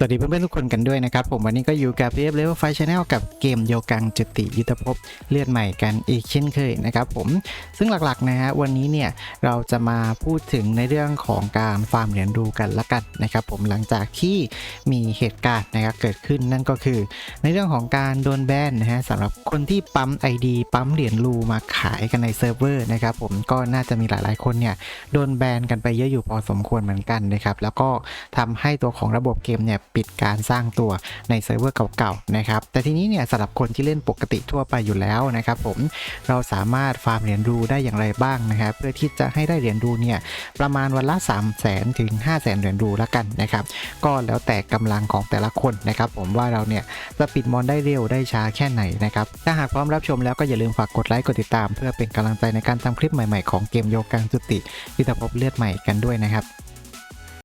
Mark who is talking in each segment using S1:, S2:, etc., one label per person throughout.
S1: สวัสดีเพื่อนๆทุกคนกันด้วยนะครับ ผมวันนี้ก็อยู่กับเรียบเลเวลไฟชแนลกับเกมโยกังจุติยุทธภพเลือดใหม่กันอีกเช่นเคยนะครับผมซึ่งหลักๆนะฮะวันนี้เนี่ยเราจะมาพูดถึงในเรื่องของการฟาร์มเหรียญรูกันละกันนะครับผมหลังจากที่มีเหตุการณ์นะครับเกิดขึ้นนั่นก็คือ ในเรื่องของการโดนแบนนะฮะสำหรับคนที่ปั๊ม ID ปั๊มเหรียญรูมาขายกันในเซิร์ฟเวอร์นะครับผมก็น่าจะมีหลายๆคนเนี่ยโดนแบนกันไปเยอะอยู่พอสมควรเหมือนกันนะครับแล้วก็ทำให้ตัวของระบบเกมเนี่ยปิดการสร้างตัวในเซิร์ฟเวอร์เก่าๆนะครับแต่ทีนี้เนี่ยสำหรับคนที่เล่นปกติทั่วไปอยู่แล้วนะครับผมเราสามารถฟาร์มเหรียญรูได้อย่างไรบ้างนะครับเพื่อที่จะให้ได้เหรียญรูเนี่ยประมาณวันละ 3 0 0 0 0 0ถึง5 0 0 0 0 0เหรียญรูละกันนะครับก็แล้วแต่กำลังของแต่ละคนนะครับผมว่าเราเนี่ยจะปิดมอนได้เร็วได้ช้าแค่ไหนนะครับถ้าหากพร้อมรับชมแล้วก็อย่าลืมฝากกดไลค์กดติดตาม เพื่อเป็นกำลังใจในการทำคลิปใหม่ๆของเกมโยกังจุติยุทธภพบเลือดใหม่กันด้วยนะครับ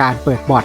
S2: การเปิดบอท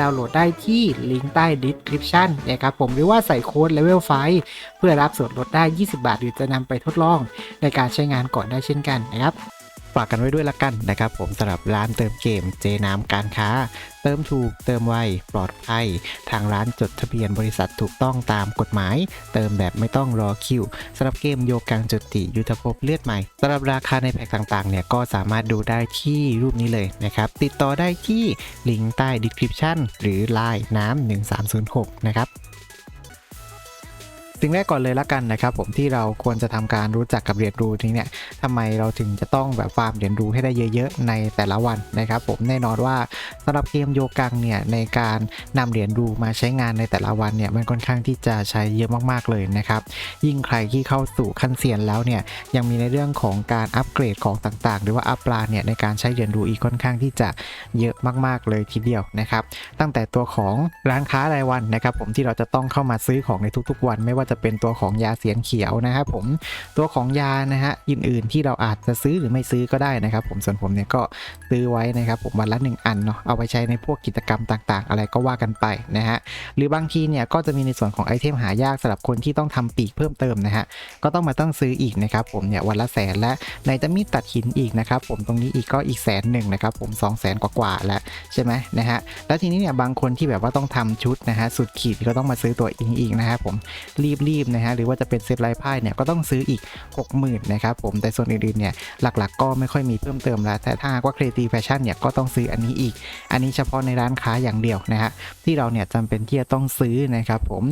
S2: ดาวน์โหลดได้ที่ลิงก์ใต้ดีสคริปชันนะครับผมหรือว่าใส่โค้ด level 5 เพื่อรับส่วนลดได้ 20 บาท หรือจะนำไปทดลองในการใช้งานก่อนได้เช่นกันนะครับ
S1: ฝากกันไว้ด้วยละกันนะครับ ผมสำหรับร้านเติมเกมเจน้ำการค้า เติมถูกเติมไวปลอดภัย ทางร้านจดทะเบียนบริษัทถูกต้องตามกฎหมาย เติมแบบไม่ต้องรอคิวสำหรับเกมโยกังจุติยุทธภพเลือดใหม่สำหรับราคาในแพ็กต่างๆเนี่ยก็สามารถดูได้ที่รูปนี้เลยนะครับติดต่อได้ที่ลิงก์ใต้ description หรือ Line น้ำ1306 นะครับ สิ่งแรกก่อนเลยละกันนะครับผมที่เราควรจะทำการรู้จักกับเหรียญรูนี้เนี่ยทำไมเราถึงจะต้องแบบฟาร์มเหรียญรูให้ได้เยอะๆในแต่ละวันนะครับผมแน่นอนว่าสำหรับเกมโยกังเนี่ยในการนำเหรียญรูมาใช้งานในแต่ละวันเนี่ยมันค่อนข้างที่จะใช้เยอะมากๆเลยนะครับยิ่งใครที่เข้าสู่ขั้นเซียนแล้วเนี่ยยังมีในเรื่องของการอัปเกรดของต่างๆ หรือว่าอัปปลาเนี่ยในการใช้เหรียญรูอีกค่อนข้างที่จะเยอะมากๆเลยทีเดียวนะครับตั้งแต่ตัวของร้านค้ารายวันนะครับผมที่เราจะต้องเข้ามาซื้อของในทุกๆ วันไม่ว่าจะจะเป็นตัวของยาเสียนเขียวนะครับผมตัวของยานะฮะอื่นๆ ที่เราอาจจะซื้อหรือไม่ซื้อก็ได้นะครับผมส่วนผมเนี่ยก็ซื้อไว้นะครับผมวันละหนึ่งอันเนาะเอาไปใช้ในพวกกิจกรรมต่างๆ อะไรก็ว่ากันไปนะฮะหรือบางทีเนี่ยก็จะมีในส่วนของไอเทมหายากสำหรับคนที่ต้องทำปีกเพิ่มเติมนะฮะก็ต้องมาต้องซื้ออีกนะครับผมเนี่ยวันละแสนและในจะมีตัดหินอีกนะครับผมตรงนี้อีกก็อีกแสนหนึ่งนะครับผม2 0 0แสนกว่าๆแล้วใช่ไหมนะฮะแล้วทีนี้เนี่ยบางคนที่แบบว่าต้องทำชุดนะฮะสุดขีดก็ต้องมาซื้อตัวอิงอีกนะครับผมรีบๆนะฮะหรือว่าจะเป็นเซตไลฟ์ไพ่เนี่ยก็ต้องซื้ออีก 60,000นะครับผมแต่ส่วนอื่นๆเนี่ยหลักๆ ก็ไม่ค่อยมีเพิ่มเติมแล้ว แต่ถ้าหากว่า Creative Fashion เนี่ยก็ต้องซื้ออันนี้อีก อันนี้เฉพาะในร้านค้าอย่างเดียวนะฮะที่เราเนี่ยจำเป็นที่จะต้องซื้อนะครับผม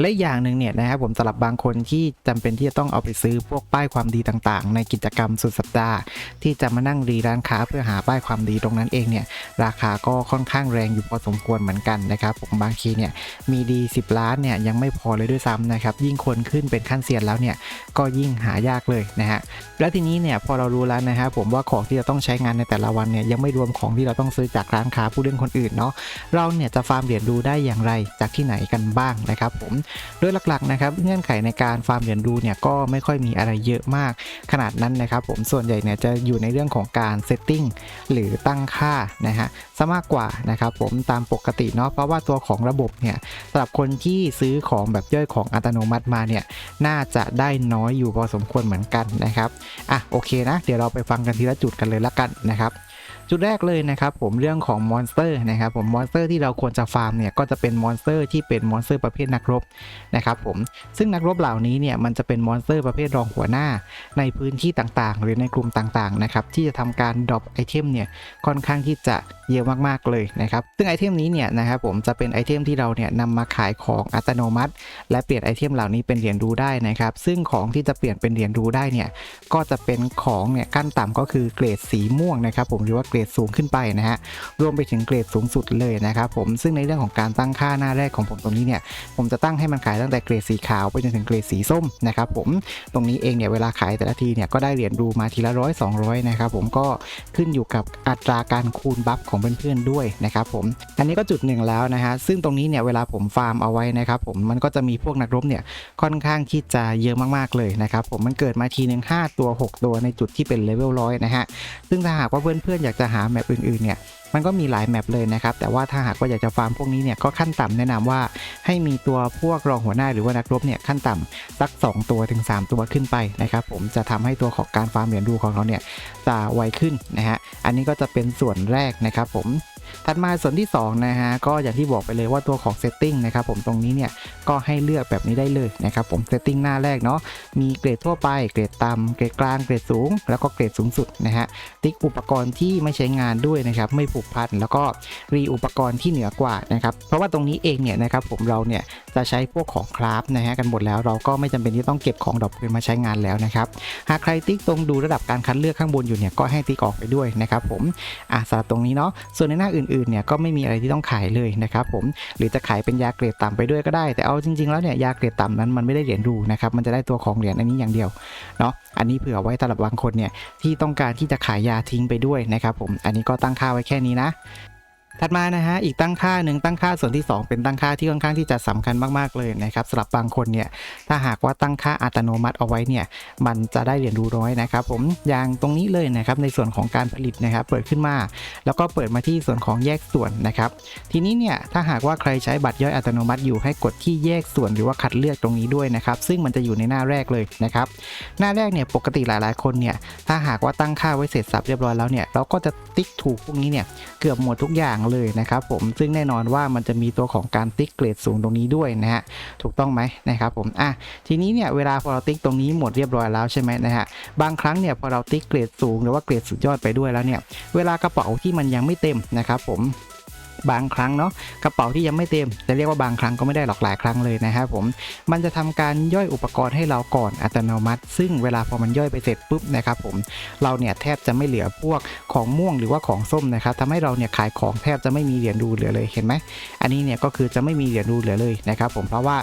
S1: และอย่างหนึ่งเนี่ยนะครับผมสำหรับบางคนที่จำเป็นที่จะต้องเอาไปซื้อพวกป้ายความดีต่างๆ ในกิจกรรมสุดสัปดาห์ ที่จะมานั่งรีร้านค้าเพื่อหาป้ายความดีตรงนั้นเองเนี่ยราคาก็ค่อนข้างแรงอยู่พอสมควรเหมือนกันนะครับผมบางทีเนี่ยมีดี 10 ล้านเนี่ยยังไม่พอเลยด้วยซ้ำนะครับยิ่งคนขึ้นเป็นขั้นเซียนแล้วเนี่ยก็ยิ่งหายากเลยนะฮะแล้วทีนี้เนี่ยพอเรารู้แล้วนะฮะผมว่าของที่จะต้องใช้งานในแต่ละวันเนี่ยยังไม่รวมของที่เราต้องซื้อจากร้านค้าผู้เล่นคนอื่นเนาะเราเนี่ยจะฟาร์มเหรียญรูได้อย่างไรจากที่ไหนกันบ้างนะครับผมโดยหลักๆนะครับเงื่อนไขในการฟาร์มเหรียญรูเนี่ยก็ไม่ค่อยมีอะไรเยอะมากขนาดนั้นนะครับผมส่วนใหญ่เนี่ยจะอยู่ในเรื่องของการเซตติ้งหรือตั้งค่านะฮะซะมากกว่านะครับผมตามปกติเนาะเพราะว่าตัวของระบบเนี่ยสำหรับคนที่ซื้อของแบบย่อยของอัตโนนมัติมาเนี่ย น่าจะได้น้อยอยู่พอสมควรเหมือนกันนะครับ อะโอเคนะ เดี๋ยวเราไปฟังกันทีละจุดกันเลยละกันนะครับ จุดแรกเลยนะครับผมเรื่องของมอนสเตอร์นะครับผมมอนสเตอร์ที่เราควรจะฟาร์มเนี่ยก็จะเป็นมอนสเตอร์ที่เป็นมอนสเตอร์ประเภทนักรบนะครับผมซึ่งนักรบเหล่านี้เนี่ยมันจะเป็นมอนสเตอร์ประเภทรองหัวหน้า ในพื้นที่ต่างๆ หรือในกลุ่มต่างๆนะครับที่จะทำการดรอปไอเทมเนี่ยค่อนข้างที่จะเยอะมากๆเลยนะครับซึ่งไอเทมนี้เนี่ยนะครับผมจะเป็นไอเทมที่เราเนี่ยนำมาขายของอัตโนมัติ และเปลี่ยนไอเทมเหล่านี้เป็นเหรียญรูได้นะครับซึ่งของที่จะเปลี่ยนเป็นเหรียญรูได้เนี่ยก็จะเป็นของเนี่ยขั้นต่ำก็คือเกรดสีม่วงนะครับผมหรือว่าเกรดสูงขึ้นไปนะฮะรวมไปถึงเกรดสูงสุดเลยนะครับผมซึ่งในเรื่องของการตั้งค่าหน้าแรกของผมตรงนี้เนี่ยผมจะตั้งให้มันขายตั้งแต่เกรดสีขาวไปจนถึงเกรดสีส้มนะครับผมตรงนี้เองเนี่ยเวลาขายแต่ละทีเนี่ยก็ได้เหรียญรูมาทีละร้อยสองร้อยนะครับผมก็ขึ้นอยู่กับอัตราการคูณบัฟของเพื่อนๆด้วยนะครับผมอันนี้ก็จุดหนึ่งแล้วนะฮะซึ่งตรงนี้เนี่ยเวลาผมฟาร์มเอาไว้นะครับผมมันก็จะมีพวกนักรบเนี่ยค่อนข้างที่จะเยอะมากๆเลยนะครับผมมันเกิดมาทีหนึ่ง5ตัว 6 ตัวในจุดที่เป็นเลเวลร้อยนะฮะซึ่งถ้าหากว่าเพื่อนๆอยากจะหาแมปอื่นๆเนี่ยมันก็มีหลายแมปเลยนะครับ แต่ว่าถ้าหากว่าอยากจะฟาร์มพวกนี้เนี่ยก็ขั้นต่ำแนะนำว่าให้มีตัวพวกรองหัวหน้าหรือว่านักรบเนี่ยขั้นต่ำสัก 2 ตัวถึง 3 ตัวขึ้นไปนะครับผมจะทำให้ตัวของการฟาร์มเหรียญดูของเราเนี่ยจะไวขึ้นนะฮะอันนี้ก็จะเป็นส่วนแรกนะครับผม ถัดมาส่วนที่สองนะฮะก็อย่างที่บอกไปเลยว่าตัวของ setting นะครับผมตรงนี้เนี่ยก็ให้เลือกแบบนี้ได้เลยนะครับผมเซตติ้งหน้าแรกเนาะมีเกรดทั่วไปเกรดต่ำเกรดกลางเกรดสูง แล้วก็เกรดสูงสุดนะฮะติ๊กอุปกรณ์ที่ไม่ใช้งานด้วยนะครับไม่ผูกพันแล้วก็รีอุปกรณ์ที่เหนือกว่านะครับเพราะว่าตรงนี้เองเนี่ยนะครับผมเราเนี่ยจะใช้พวกของคราฟนะฮะกันหมดแล้วเราก็ไม่จำเป็นที่ต้องเก็บของดอกคืนมาใช้งานแล้วนะครับหากใครติ๊กตรงดูระดับการคัดเลือกข้างบนอยู่เนี่ยก็ให้ติ๊กออกไปด้วยนะครับผมอะสำหรับตรงนี้เนาะส่วนในหน้าอื่นๆเนี่ยก็ไม่มีอะไรที่ต้องขายเลยนะครับผมหรือจะขายเป็นยาเกรดต่ำไปด้วยก็ได้ แต่เอาจริงๆแล้วเนี่ยยาเกรดต่ำนั้นมันไม่ได้เหรียญรูนะครับมันจะได้ตัวของเหรียญอันนี้อย่างเดียวเนาะอันนี้เผื่อไว้สำหรับบางคนเนี่ยที่ต้องการที่จะขายยาทิ้งไปด้วยนะครับผมอันนี้ก็ตั้งค่าไว้แค่นี้นะ ถัดมานะฮะอีกตั้งค่าหนึ่งตั้งค่าส่วนที่ 2 เป็นตั้งค่าที่ค่อนข้างที่จะสำคัญมากๆเลยนะครับสำหรับบางคนเนี่ยถ้าหากว่าตั้งค่าอัตโนมัติเอาไว้เนี่ยมันจะได้เรียญรูน้อยนะครับผมอย่างตรงนี้เลยนะครับในส่วนของการผลิตนะครับเปิดขึ้นมา แล้วก็เปิดมาที่ส่วนของแยกส่วนนะครับทีนี้เนี่ยถ้าหากว่าใครใช้บัตรย่อยอัตโนมัติอยู่ให้กดที่แยกส่วนหรือว่าคัดเลือกตรงนี้ด้วยนะครับซึ่งมันจะอยู่ในหน้าแรกเลยนะครับหน้าแรกเนี่ยปกติหลายๆ คนเนี่ยถ้าหากว่าตั้งค่าไว้เสร็จสับเรียบร้อยแล้วเนี่ยเราก็จะติ๊กถูกพวกนี้เนี่ยเกือบหมดทุกอย่างเลยนะครับผมซึ่งแน่นอนว่ามันจะมีตัวของการติ๊กเกรดสูงตรงนี้ด้วยนะฮะถูกต้องไหมนะครับผมอะทีนี้เนี่ยเวลาพอเราติ๊กตรงนี้หมดเรียบร้อยแล้วใช่ไหมนะฮะบางครั้งเนี่ยพอเราติ๊กเกรดสูงหรือว่าเกรดสุดยอดไปด้วยแล้วเนี่ยเวลากระเป๋าที่มันยังไม่เต็มนะครับผม บางครั้งเนาะกระเป๋าที่ยังไม่เต็มจะเรียกว่าบางครั้งก็ไม่ได้หรอกหลายครั้งเลยนะครับผมมันจะทำการย่อยอุปกรณ์ให้เราก่อนอัตโนมัติ ซึ่งเวลาพอมันย่อยไปเสร็จปุ๊บนะครับผมเราเนี่ยแทบจะไม่เหลือพวกของม่วงหรือว่าของส้มนะครับทำให้เราเนี่ยขายของแทบจะไม่มีเหรียญรูเหลือเลยเห็นไหมอันนี้เนี่ยก็คือจะไม่มีเหรียญรูเหลือเลยนะครับผมเพราะว่า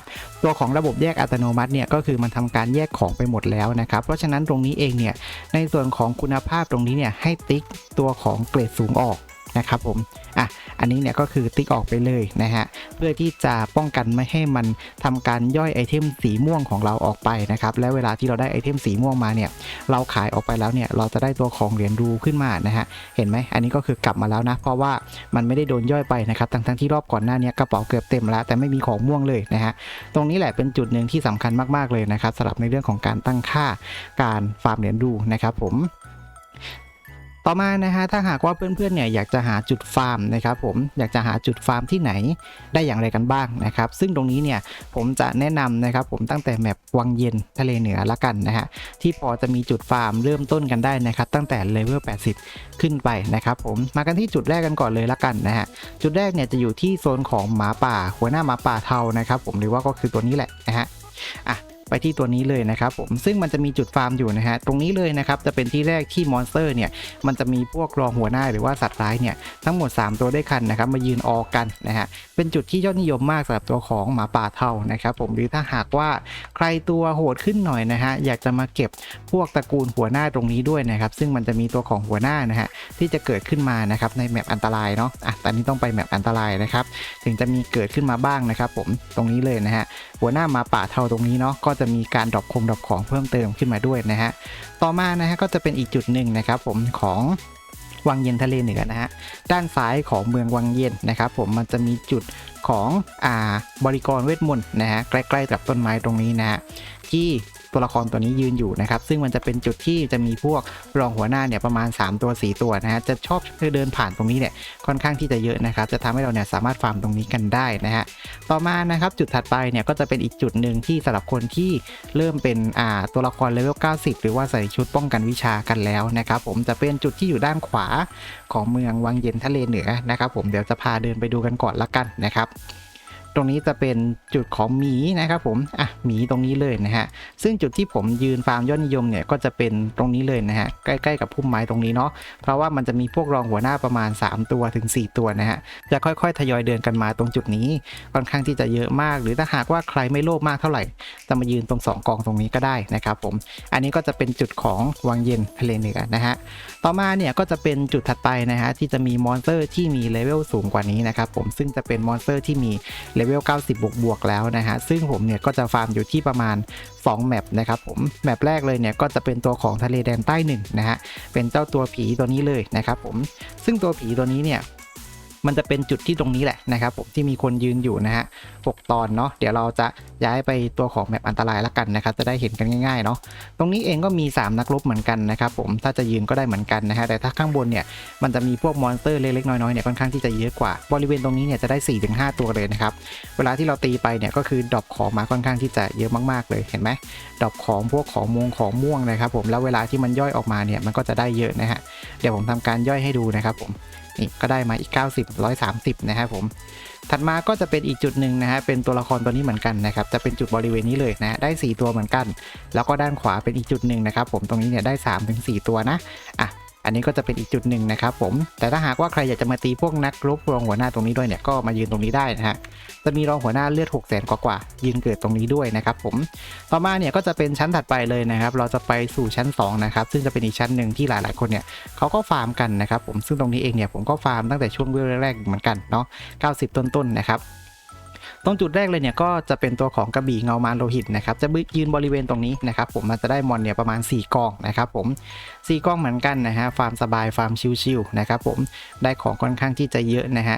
S1: ตัวของระบบแยกอัตโนมัติเนี่ยก็คือมันทำการแยกของไปหมดแล้วนะครับเพราะฉะนั้นตรงนี้เองเนี่ยในส่วนของคุณภาพตรงนี้เนี่ยให้ติ๊กตัวของเกรดสูงออก นะครับผมอะอันนี้เนี่ยก็คือติ๊กออกไปเลยนะฮะเพื่อที่จะป้องกันไม่ให้มันทำการย่อยไอเทมสีม่วงของเราออกไปนะครับและเวลาที่เราได้ไอเทมสีม่วงมาเนี่ยเราขายออกไปแล้วเนี่ยเราจะได้ตัวของเหรียญรูขึ้นมานะฮะเห็นไหมอันนี้ก็คือกลับมาแล้วนะเพราะว่ามันไม่ได้โดนย่อยไปนะครับทั้งทั้งที่รอบก่อนหน้านี้กระเป๋าเกือบเต็มแล้ว แต่ไม่มีของม่วงเลยนะฮะตรงนี้แหละเป็นจุดหนึ่งที่สำคัญมากๆเลยนะครับสำหรับในเรื่องของการตั้งค่าการฟาร์มเหรียญรูนะครับผม ต่อมานะฮะถ้าหากว่าเพื่อนๆเนี่ยอยากจะหาจุดฟาร์มนะครับผมอยากจะหาจุดฟาร์มที่ไหนได้อย่างไรกันบ้างนะครับ ซึ่งตรงนี้เนี่ยผมจะแนะนำนะครับผมตั้งแต่แมปวังเย็นทะเลเหนือละกันนะฮะที่พอจะมีจุดฟาร์มเริ่มต้นกันได้นะครับ ตั้งแต่เลเวล 80 ขึ้นไปนะครับผมมากันที่จุดแรกกันก่อนเลยละกันนะฮะจุดแรกเนี่ยจะอยู่ที่โซนของหมาป่าหัวหน้าหมาป่าเทานะครับผมหรือว่าก็คือตัวนี้แหละนะฮะอะ ไปที่ตัวนี้เลยนะครับผมซึ่งมันจะมีจุดฟาร์มอยู่นะฮะตรงนี้เลยนะครับจะเป็นที่แรกที่มอนสเตอร์เนี่ยมันจะมีพวกรองหัวหน้าหรือว่าสัตว์ร้ายเนี่ยทั้งหมด 3 ตัวด้วยกันนะครับมายืนออกกันนะฮะเป็นจุดที่ยอดนิยมมากสำหรับตัวของหมาป่าเทานะครับผมหรือถ้าหากว่าใครตัวโหดขึ้นหน่อยนะฮะอยากจะมาเก็บพวกตระกูลหัวหน้าตรงนี้ด้วยนะครับซึ่งมันจะมีตัวของหัวหน้านะฮะที่จะเกิดขึ้นมานะครับในแมปอันตรายเนาะอะตอนนี้ต้องไปแมปอันตรายนะครับถึงจะมีเกิดขึ้นมาบ้างนะครับผมตรงนี้เลยนะฮะหัวหน้าหมาป่าเทาตรงนี้เนาะก็จะมีการดรอปคงดรอปของเพิ่มเติมขึ้นมาด้วยนะฮะต่อมานะฮะก็จะเป็นอีกจุดหนึ่งนะครับผมของวังเย็นทะเลเหนือนะฮะด้านซ้ายของเมืองวังเย็นนะครับผมมันจะมีจุดของอ่าบริกรเวทมนต์นะฮะใกล้ๆกับต้นไม้ตรงนี้นะฮะที่ ตัวละครตัวนี้ยืนอยู่นะครับ ซึ่งมันจะเป็นจุดที่จะมีพวกรองหัวหน้าเนี่ยประมาณ 3 ตัว 4 ตัวนะฮะจะชอบเดินผ่านตรงนี้เนี่ยค่อนข้างที่จะเยอะนะครับ จะทำให้เราเนี่ยสามารถฟาร์มตรงนี้กันได้นะฮะต่อมานะครับจุดถัดไปเนี่ยก็จะเป็นอีกจุดหนึ่งที่สำหรับคนที่เริ่มเป็นอ่าตัวละครเลเวล90 หรือว่าใส่ชุดป้องกันวิชากันแล้วนะครับผมจะเป็นจุดที่อยู่ด้านขวาของเมืองวังเย็นทะเลเหนือนะครับผมเดี๋ยวจะพาเดินไปดูกันก่อนละกันนะครับ ตรงนี้จะเป็นจุดของหมีนะครับผมอะหมีตรงนี้เลยนะฮะซึ่งจุดที่ผมยืนฟาร์มยอดนิยมเนี่ยก็จะเป็นตรงนี้เลยนะฮะใกล้ๆกับพุ่มไม้ตรงนี้เนาะเพราะว่ามันจะมีพวกรองหัวหน้าประมาณ 3 ตัวถึง 4 ตัวนะฮะจะค่อยๆ ทยอยเดินกันมาตรงจุดนี้ค่อนข้างที่จะเยอะมาก หรือถ้าหากว่าใครไม่โลภมากเท่าไหร่ จะมายืนตรง 2 กองตรงนี้ก็ได้นะครับผมอันนี้ก็จะเป็นจุดของวังเย็นทะเลเหนือนะฮะ ต่อมาเนี่ยก็จะเป็นจุดถัดไปนะฮะที่จะมีมอนสเตอร์ที่มีเลเวลสูงกว่านี้นะครับผมซึ่งจะเป็นมอนสเตอร์ที่มีเลเวล90 บวกบวกแล้วนะฮะซึ่งผมเนี่ยก็จะฟาร์มอยู่ที่ประมาณ2แมปนะครับผมแมปแรกเลยเนี่ยก็จะเป็นตัวของทะเลแดนใต้หนึ่งนะฮะเป็นเจ้าตัวผีตัวนี้เลยนะครับผมซึ่งตัวผีตัวนี้เนี่ย มันจะเป็นจุดที่ตรงนี้แหละนะครับผมที่มีคนยืนอยู่นะฮะ6ตอนเนาะเดี๋ยวเราจะย้ายไปตัวของแมปอันตรายละกันนะครับจะได้เห็นกันง่ายๆเนาะตรงนี้เองก็มี 3 นักรบเหมือนกันนะครับผมถ้าจะยืนก็ได้เหมือนกันนะฮะแต่ถ้าข้างบนเนี่ยมันจะมีพวกมอนสเตอร์เล็กๆน้อยๆเนี่ยค่อนข้างที่จะเยอะกว่าบริเวณตรงนี้เนี่ยจะได้ 4-5 ตัวเลยนะครับเวลาที่เราตีไปเนี่ยก็คือดรอปของมาค่อนข้างที่จะเยอะมากๆเลยเห็นไหมดรอปของพวกของมงของม่วงนะครับผมแล้วเวลาที่มันย่อยออกมาเนี่ยมันก็จะได้เยอะนะฮะเดี๋ยวผมทำการย่อยให้ดูนะครับผม นี่ก็ได้มาอีก 90 130 นะครับผม ถัดมาก็จะเป็นอีกจุดหนึ่งนะฮะเป็นตัวละครตัวนี้เหมือนกันนะครับจะเป็นจุดบริเวณนี้เลยนะได้ 4 ตัวเหมือนกัน แล้วก็ด้านขวาเป็นอีกจุดหนึ่งนะครับผมตรงนี้เนี่ยได้3ถึง4ตัวนะอะ อันนี้ก็จะเป็นอีกจุดหนึ่งนะครับผม แต่ถ้าหากว่าใครอยากจะมาตีพวกนักรบรองหัวหน้าตรงนี้ด้วยเนี่ยก็มายืนตรงนี้ได้นะฮะ จะมีรองหัวหน้าเลือด6 0แสนกว่าๆยืนเกิดตรงนี้ด้วยนะครับผม ต่อมาเนี่ยก็จะเป็นชั้นถัดไปเลยนะครับ เราจะไปสู่ชั้น2นะครับ ซึ่งจะเป็นอีกชั้นหนึ่งที่หลายๆคนเนี่ยเขาก็ฟาร์มกันนะครับผม ซึ่งตรงนี้เองเนี่ยผมก็ฟาร์มตั้งแต่ช่วงเวลแรกๆเหมือนกันเนาะ90 ต้นๆนะครับ ตรงจุดแรกเลยเนี่ยก็จะเป็นตัวของกระบี่เงามารโลหิตนะครับจะยืนบริเวณตรงนี้นะครับผมมันจะได้มอนเนี่ยประมาณ 4กองนะครับผม4กองเหมือนกันนะฮะฟาร์มสบายฟาร์มชิวๆนะครับผมได้ของค่อนข้างที่จะเยอะนะฮะ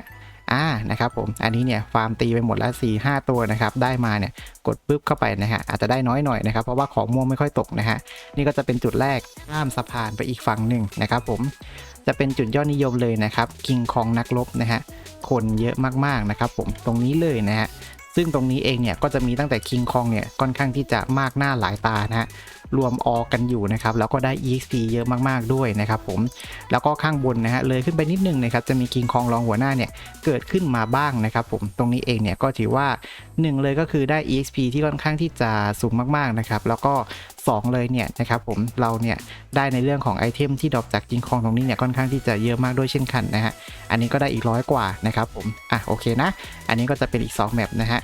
S1: อ่านะครับผมอันนี้เนี่ยฟาร์มตีไปหมดแล้ว4 5 ตัวนะครับได้มาเนี่ยกดปุ๊บเข้าไปนะฮะอาจจะได้น้อยหน่อยนะครับเพราะว่าของม่วงไม่ค่อยตกนะฮะนี่ก็จะเป็นจุดแรกข้ามสะพานไปอีกฝั่งหนึ่งนะครับผมจะเป็นจุดยอดนิยมเลยนะครับคิงคองนักรบนะฮะคนเยอะมากๆนะครับผมตรงนี้เลยนะฮะ ซึ่งตรงนี้เองเนี่ยก็จะมีตั้งแต่คิงคองเนี่ยค่อนข้างที่จะมากหน้าหลายตานะฮะรวมออกันอยู่นะครับแล้วก็ได้ EXP เยอะมากๆด้วยนะครับผมแล้วก็ข้างบนนะฮะเลยขึ้นไปนิดนึงนะครับจะมีคิงคองรองหัวหน้าเนี่ยเกิดขึ้นมาบ้างนะครับผมตรงนี้เองเนี่ยก็ถือว่า 1 เลยก็คือได้ EXP ที่ค่อนข้างที่จะสูงมากๆนะครับแล้วก็2 เลยเนี่ยนะครับผมเราเนี่ยได้ในเรื่องของไอเทมที่ดรอปจากคิงคองตรงนี้เนี่ยค่อนข้างที่จะเยอะมากด้วยเช่นกันนะฮะอันนี้ก็ได้อีกร้อยกว่านะครับผมอะโอเคนะ อันนี้ก็จะเป็นอีก2แมปนะฮะ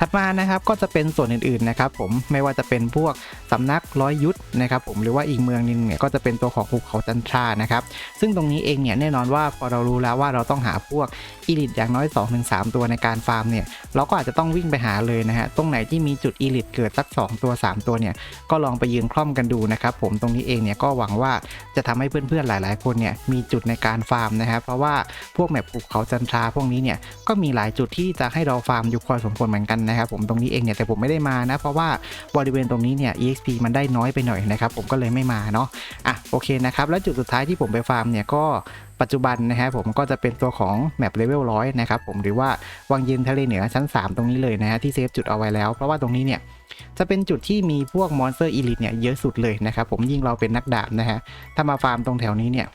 S1: ถัดมานะครับก็จะเป็นส่วนอื่นๆนะครับผมไม่ว่าจะเป็นพวกสำนักร้อยยุทธนะครับผมหรือว่าอีกเมืองหนึงเนี่ยก็จะเป็นตัวของภูเขาจันทรานะครับซึ่งตรงนี้เองเนี่ยแน่นอนว่าพอเรารู้แล้วว่าเราต้องหาพวก อีลิตอย่างน้อย 2-3 ตัวในการฟาร์มเนี่ยเราก็อาจจะต้องวิ่งไปหาเลยนะฮะตรงไหนที่มีจุดอีลิตเกิดสัก 2 ตัว 3 ตัวเนี่ยก็ลองไปยืนคล่อมกันดูนะครับผมตรงนี้เองเนี่ยก็หวังว่าจะทำให้เพื่อนๆหลาย ๆ คนเนี่ยมีจุดในการฟาร์มนะครับเพราะว่าพวกแมปภูเขาจันทราพวกนี้เนี่ยก็มีหลายจุดที่จะให้เราฟาร์มอยู่พอสมควรเหมือนกันนะครับผมตรงนี้เองเนี่ยแต่ผมไม่ได้มานะเพราะว่าบริเวณตรงนี้เนี่ย exp มันได้น้อยไปหน่อยนะครับผมก็เลยไม่มาเนาะอะโอเคนะครับแล้วจุดสุดท้ายที่ผมไปฟาร์มเนี่ยก็ ปัจจุบันนะครับผมก็จะเป็นตัวของแมปเลเวลร้อยนะครับผมหรือว่าวังเย็นทะเลเหนือชั้น 3 ตรงนี้เลยนะฮะที่เซฟจุดเอาไว้แล้ว เพราะว่าตรงนี้เนี่ยจะเป็นจุดที่มีพวกมอนสเตอร์อีลิทเนี่ยเยอะสุดเลยนะครับผมยิ่งเราเป็นนักดาบนะฮะถ้ามาฟาร์มตรงแถวนี้เนี่ย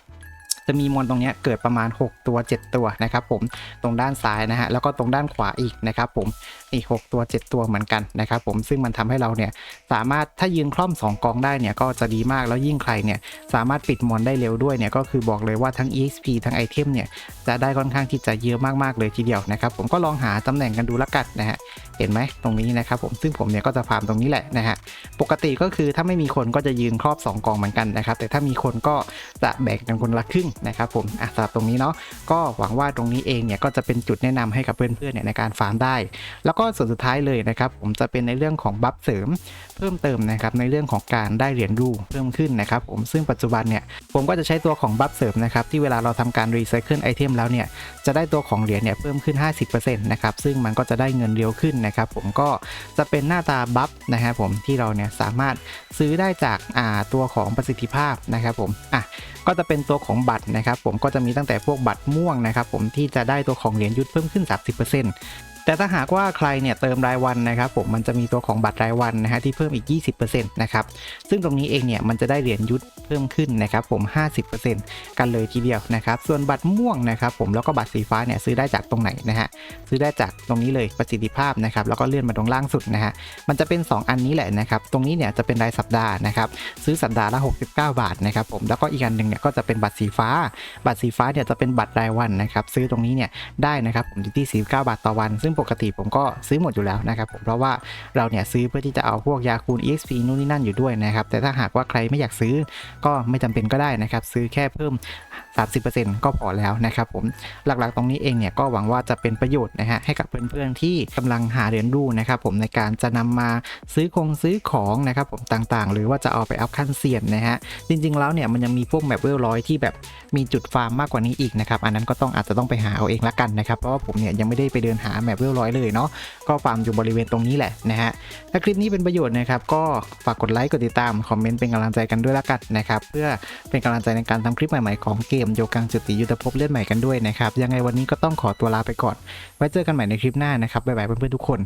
S1: จะมีมอนตรงนี้เกิดประมาณ 6 ตัว 7 ตัวนะครับผมตรงด้านซ้ายนะฮะแล้วก็ตรงด้านขวาอีกนะครับผมอีก 6 ตัว 7 ตัวเหมือนกันนะครับผมซึ่งมันทำให้เราเนี่ยสามารถถ้ายืนคล่อม 2 กองได้เนี่ยก็จะดีมากแล้วยิ่งใครเนี่ยสามารถปิดมอนได้เร็วด้วยเนี่ยก็คือบอกเลยว่าทั้ง EXP ทั้งไอเทมเนี่ยจะได้ค่อนข้างที่จะเยอะมากๆเลยทีเดียวนะครับผมก็ลองหาตำแหน่งกันดูละกันนะฮะเห็นไหมตรงนี้นะครับผมซึ่งผมเนี่ยก็จะฟาร์มตรงนี้แหละนะฮะปกติก็คือถ้าไม่มีคนก็จะยืนครอบ 2 กองเหมือนกันนะครับแต่ถ้ามีคนก็จะแบ่งกันคนละครึ่งนะครับผมอะสำหรับตรงนี้เนาะก็หวังว่าตรงนี้เองเนี่ยก็จะเป็นจุดแนะนำให้กับเพื่อนๆเนี่ยในการฟาร์มได้ แล้วก็ส่วนสุดท้ายเลยนะครับผมจะเป็นในเรื่องของบัฟเสริมเพิ่มเติมนะครับในเรื่องของการได้เหรียญรูเพิ่มขึ้นนะครับผมซึ่งปัจจุบันเนี่ยผมก็จะใช้ตัวของบัฟเสริมนะครับที่เวลาเราทำการรีไซเคิลไอเทมแล้วเนี่ยจะได้ตัวของเหรียญเนี่ยเพิ่มขึ้น 50%นะครับซึ่งมันก็จะได้เงินเร็วขึ้นนะครับผมก็จะเป็นหน้าตาบัฟนะครับผมที่เราเนี่ยสามารถซื้อได้จากอ่าตัวของประสิทธิภาพนะครับผมอะก็จะเป็นตัวของบัตรนะครับผมก็จะมีตั้งแต่พวกบัตรม่วงนะครับผมที่จะได้ตัวของเหรียญยุทธเพิ่มขึ้น 30% แต่ถ้าหากว่าใครเนี่ยเติมรายวันนะครับผมมันจะมีตัวของบัตรรายวันนะฮะที่เพิ่มอีก 20%นะครับซึ่งตรงนี้เองเนี่ยมันจะได้เหรียญยุทธเพิ่มขึ้นนะครับผม 50%กันเลยทีเดียวนะครับส่วนบัตรม่วงนะครับผมแล้วก็บัตรสีฟ้าเนี่ยซื้อได้จากตรงไหนนะฮะซื้อได้จากตรงนี้เลยประสิทธิภาพนะครับแล้วก็เลื่อนมาตรงล่างสุดนะฮะมันจะเป็น 2 อันนี้แหละนะครับตรงนี้เนี่ยจะเป็นรายสัปดาห์นะครับซื้อสัปดาห์ละ 69 บาทนะครับผมแล้วก็อีกอันหนึ่งเนี่ยก็จะเป็นบัตรสีฟ้า บัตรสีฟ้าเนี่ยจะเป็นบัตรรายวันนะครับซื้อตรงนี้เนี่ยได้นะครับผมอยู่ที่ 49 บาทต่อวันซึ่งปกติผมก็ซื้อหมดอยู่แล้วนะครับผมเพราะว่าเราเนี่ยซื้อเพื่อที่จะเอาพวกยาคูณ EXP นู่นนี่นั่นอยู่ด้วยนะครับ แต่ถ้าหากว่าใครไม่อยากซื้อก็ไม่จำเป็นก็ได้นะครับ ซื้อแค่เพิ่ม 30%ก็พอแล้วนะครับผมหลักๆตรงนี้เองเนี่ยก็หวังว่าจะเป็นประโยชน์นะฮะให้กับเพื่อนๆที่กำลังหาเรียนรู้นะครับผมในการจะนำมาซื้อคงซื้อของนะครับผมต่างๆ หรือว่าจะเอาไปอัพขั้นเซียนนะฮะจริงๆแล้วเนี่ยมันยังมีพวกแมปเวลร้อยที่แบบมีจุดฟาร์มมากกว่านี้อีกนะครับอันนั้นก็ต้องอาจจะต้องไปหาเอาเองละกันนะครับเพราะว่าผมเนี่ยยังไม่ได้ไปเดินหาแมปวลร้อยเลยเนาะก็ฟาร์มอยู่บริเวณตรงนี้แหละนะฮะถ้าคลิปนี้เป็นประโยชน์นะครับก็ฝากกดไลค์กดติดตามคอมเมนต์เป็นกำลังใจกันด้วยละกันนะครับเพื่อเป็นกำลังใจในการทำคลิปใหม่ๆของเกมโยกังจุติยุทธภพเลือดใหม่กันด้วยนะครับยังไงวันนี้ก็ต้องขอตัวลาไปก่อน ไว้เจอกันใหม่ในคลิปหน้านะครับบ๊ายบายเพื่อนๆทุกคน